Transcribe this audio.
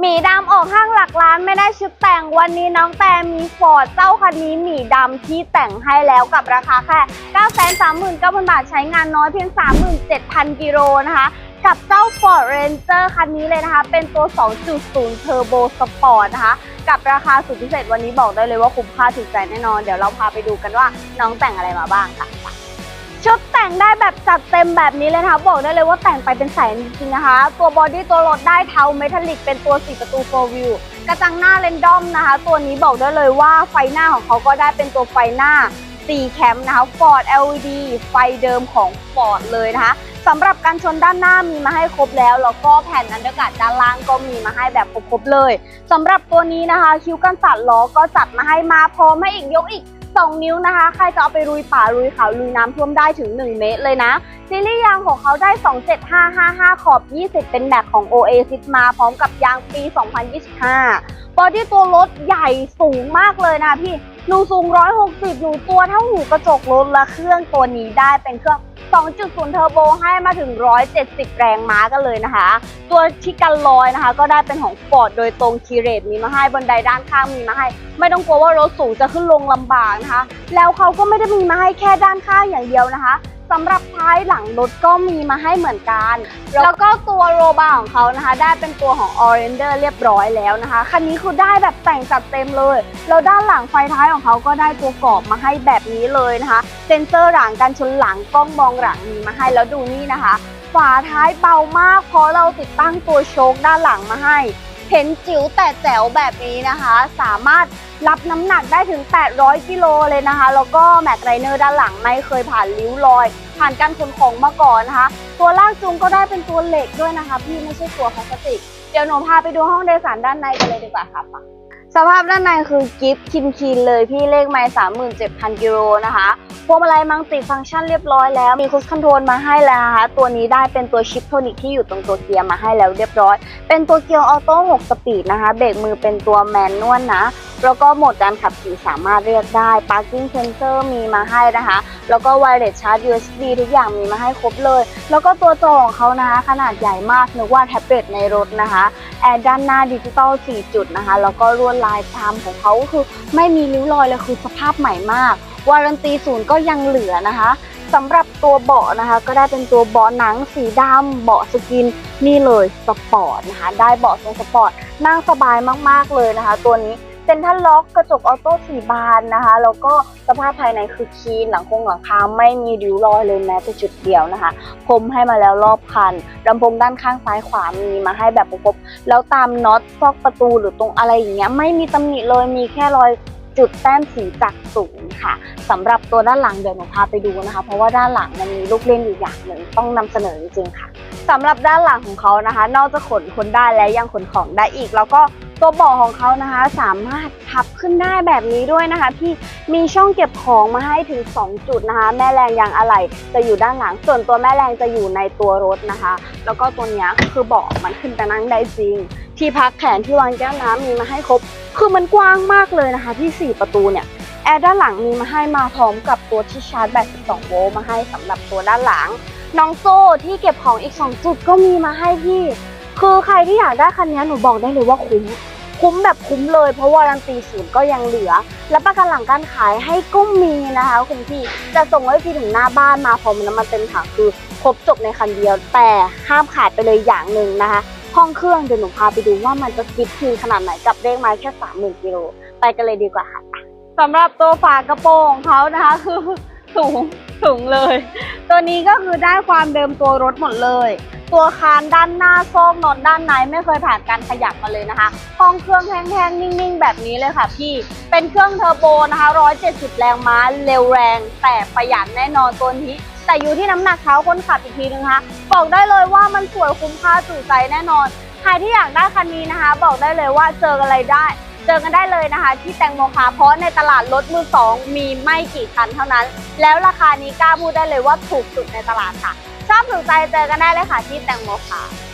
หมีดำออกห้างหลักล้านไม่ได้ชุดแต่งวันนี้น้องแต่มีฟอร์ดเจ้าคันนี้หมีดำที่แต่งให้แล้วกับราคาแค่ 939,000 บาทใช้งานน้อยเพียง 37,000 กิโลนะคะ กับเจ้า Ford Ranger คันนี้เลยนะคะ เป็นตัว 2.0 Turbo Sport นะคะ กับราคาสุดพิเศษวันนี้บอกได้เลยว่าคุ้มค่าถึงใจแน่นอน เดี๋ยวเราพาไปดูกันว่าน้องแต่งอะไรมาบ้างค่ะ ชุดแต่งได้แบบจัดเต็มแบบนี้เลยนะคะ บอกได้เลยว่าแต่งไปเป็นแสนจริงๆนะคะ ตัวบอดี้ตัวรถได้เทาเมทัลลิกเป็นตัว 4 ประตู4 view กระจังหน้าเลนดอมนะคะ ตัวนี้บอกได้เลยว่าไฟหน้าของเขาก็ได้เป็นตัวไฟหน้า 4 แคมนะคะ Ford LED ไฟเดิมของ Ford เลยนะคะสำหรับการชนด้านหน้ามีมาให้ครบแล้วแล้วก็แผ่นอันเดอร์การ์ดด้านล่างก็มีมาให้แบบครบๆเลยสำหรับตัวนี้นะคะ คิ้วกันสัดล้อก็จัดมาให้มาพร้อมให้อีกยกอีก 2 นิ้วนะคะ ใครจะเอาไปลุยป่าลุยเขาลุยน้ำท่วมได้ถึง 1 เมตรเลยนะซีรีส์ยางของเขาได้ 27555 ขอบ 20 เป็นแม็กของ Oasis มาพร้อมกับยางปี 2025 บอดี้ตัวรถใหญ่สูงมากเลยนะพี่หนูสูง 160หนูตัวเท่าหูกระจกรถและเครื่องตัวนี้ได้เป็นเครื่อง 2.0 เทอร์โบให้มาถึง 170 แรงม้ากันเลยนะคะ ตัวที่กันลอยนะคะ ก็ได้เป็นของฟอร์ดโดยตรงคีเรตมีมาให้บนไดด้านข้างมีมาให้ ไม่ต้องกลัวว่ารถสูงจะขึ้นลงลำบากนะคะ แล้วเขาก็ไม่ได้มีมาให้แค่ด้านข้างอย่างเดียวนะคะ สำหรับท้ายหลังรถก็มีมาให้เหมือนกัน แล้วก็ตัวโรบาร์ของเขานะคะ ได้เป็นตัวของ o r e n d e r เรียบร้อยแล้วนะคะ คันนี้คือได้แบบแต่งจัดเต็มเลย แล้วด้านหลังไฟท้ายของเขาก็ได้ตัวกรอบมาให้แบบนี้เลยนะคะ เซ็นเซอร์หลังกันชนหลังกล้องมองหลังมีมาให้แล้วดูนี่นะคะ ฝาท้ายเบามากเพราะเราติดตั้งตัวโชคด้านหลังมาให้ เห็นจิ๋วแต่แจ๋วแบบนี้นะคะ สามารถรับน้ำหนักได้ถึง 800 กิโลเลยนะคะ แล้วก็แม็กไรเนอร์ด้านหลังไม่เคยผ่านริ้วรอย ผ่านการขนของมาก่อนนะคะ ตัวลากจูงก็ได้เป็นตัวเหล็กด้วยนะคะ พี่ไม่ใช่ตัวพลาสติก เดี๋ยวหนูพาไปดูห้องโดยสารด้านในกันเลยดีกว่าค่ะ สภาพด้านในคือกิฟต์คินคินเลยพี่เลขไมล์37,000กิโลนะคะพวงมาลัยมังติฟังก์ชันเรียบร้อยแล้ว มีคุชคอนโทรลมาให้แล้วนะคะ ตัวนี้ได้เป็นตัวชิปโทนิกที่อยู่ตรงตัวเกียร์มาให้แล้วเรียบร้อย เป็นตัวเกียร์ออโต้6สปีดนะคะ เบรกมือเป็นตัวแมนนวลนะ แล้วก็โหมดการขับขี่สามารถเรียกได้ parking sensor มีมาให้นะคะ แล้วก็ wireless charge USB ทุกอย่างมีมาให้ครบเลย แล้วก็ตัวจอของเขานะคะ ขนาดใหญ่มากนึกว่าแท็บเล็ตในรถนะคะแอร์ด้านหน้าดิจิตอล 4 จุดนะคะ แล้วก็ลวดลายตามของเขาคือไม่มีริ้วรอยเลยคือสภาพใหม่มาก วารันตีศูนย์ก็ยังเหลือนะคะสำหรับตัวเบาะนะคะ ก็ได้เป็นตัวเบาะหนังสีดำเบาะสกินนี่เลยสปอร์ตนะคะ ได้เบาะทรงสปอร์ตนั่งสบายมากๆเลยนะคะ ตัวนี้ ซ็นทรัลล็อกกระจกออโต้สีบานนะคะ แล้วก็สภาพภายในคือคีนหลังคงหลังคาไม่มีริ้วรอยเลยแม้แต่จุดเดียวนะคะพรมให้มาแล้วรอบคันลำโพงด้านข้างซ้ายขวามีมาให้แบบครบแล้วตามน็อตซอกประตูหรือตรงอะไรอย่างเงี้ยไม่มีตำหนิเลยมีแค่รอยจุดแต้มสีจากศูนย์ค่ะสำหรับตัวด้านหลังเดี๋ยวหนูพาไปดูนะคะ เพราะว่าด้านหลังมันมีลูกเล่นอยู่อย่างหนึ่งต้องนำเสนอจริงๆค่ะสำหรับด้านหลังของเขานะคะ นอกจากขนคนได้แล้วยังขนของได้อีก แล้วก็ ตัวเบาะของเขานะคะสามารถพับขึ้นได้แบบนี้ด้วยนะคะ ที่มีช่องเก็บของมาให้ถึง 2 จุดนะคะ แม่แรงยางอะไหล่จะอยู่ด้านหลัง ส่วนตัวแม่แรงจะอยู่ในตัวรถนะคะ แล้วก็ตัวนี้คือเบาะมันขึ้นไปนั่งได้จริง ที่พักแขนที่วางแก้วน้ำมีมาให้ครบ คือมันกว้างมากเลยนะคะ ที่ 4 ประตูเนี่ยแอร์ด้านหลังมีมาให้มาพร้อมกับตัวที่ชาร์จแบต12โวลต์มาให้สำหรับตัวด้านหลังน้องโซ่ที่เก็บของอีก 2 จุดก็มีมาให้พี่ คือใครที่อยากได้คันนี้หนูบอกได้เลยว่าคุ้ม คุ้มแบบคุ้มเลย เพราะวารันตีศูนย์ก็ยังเหลือ และประกันหลังการขายให้ก็มีนะคะคุณพี่จะส่งให้พี่ถึงหน้าบ้านมาพร้อมน้ำมันเต็มถังคือครบจบในคันเดียว แต่ห้ามขาดไปเลยอย่างหนึ่งนะคะห้องเครื่องเดี๋ยวหนูพาไปดูว่ามันจะกิฟทีขนาดไหนกับเลขไม้แค่30,000กิโลไปกันเลยดีกว่าค่ะสำหรับตัวฝากระโปรงเขานะคะคือสูงสูงเลย ตัวนี้ก็คือได้ความเดิมตัวรถหมดเลย ตัวคานด้านหน้าโซ่นอนด้านในไม่เคยผ่านการขยับมาเลยนะคะ ห้องเครื่องแห้งๆ นิ่งๆ แบบนี้เลยค่ะพี่ เป็นเครื่องเทอร์โบนะคะ 170 แรงม้า เร็วแรง แต่ประหยัดแน่นอนตัวนี้ แต่อยู่ที่น้ำหนักเท้าคนขับอีกทีนึงนะคะบอกได้เลยว่ามันสวยคุ้มค่าจุใจแน่นอน ใครที่อยากได้คันนี้นะคะ บอกได้เลยว่าเจออะไรได้เจอกันได้เลยนะคะ ที่แตงโมคาเพราะในตลาดรถมือสองมีไม่กี่คันเท่านั้น แล้วราคานี้กล้าพูดได้เลยว่าถูกสุดในตลาดค่ะ ชอบถูกใจเจอกันได้เลยค่ะที่แตงโมค่ะ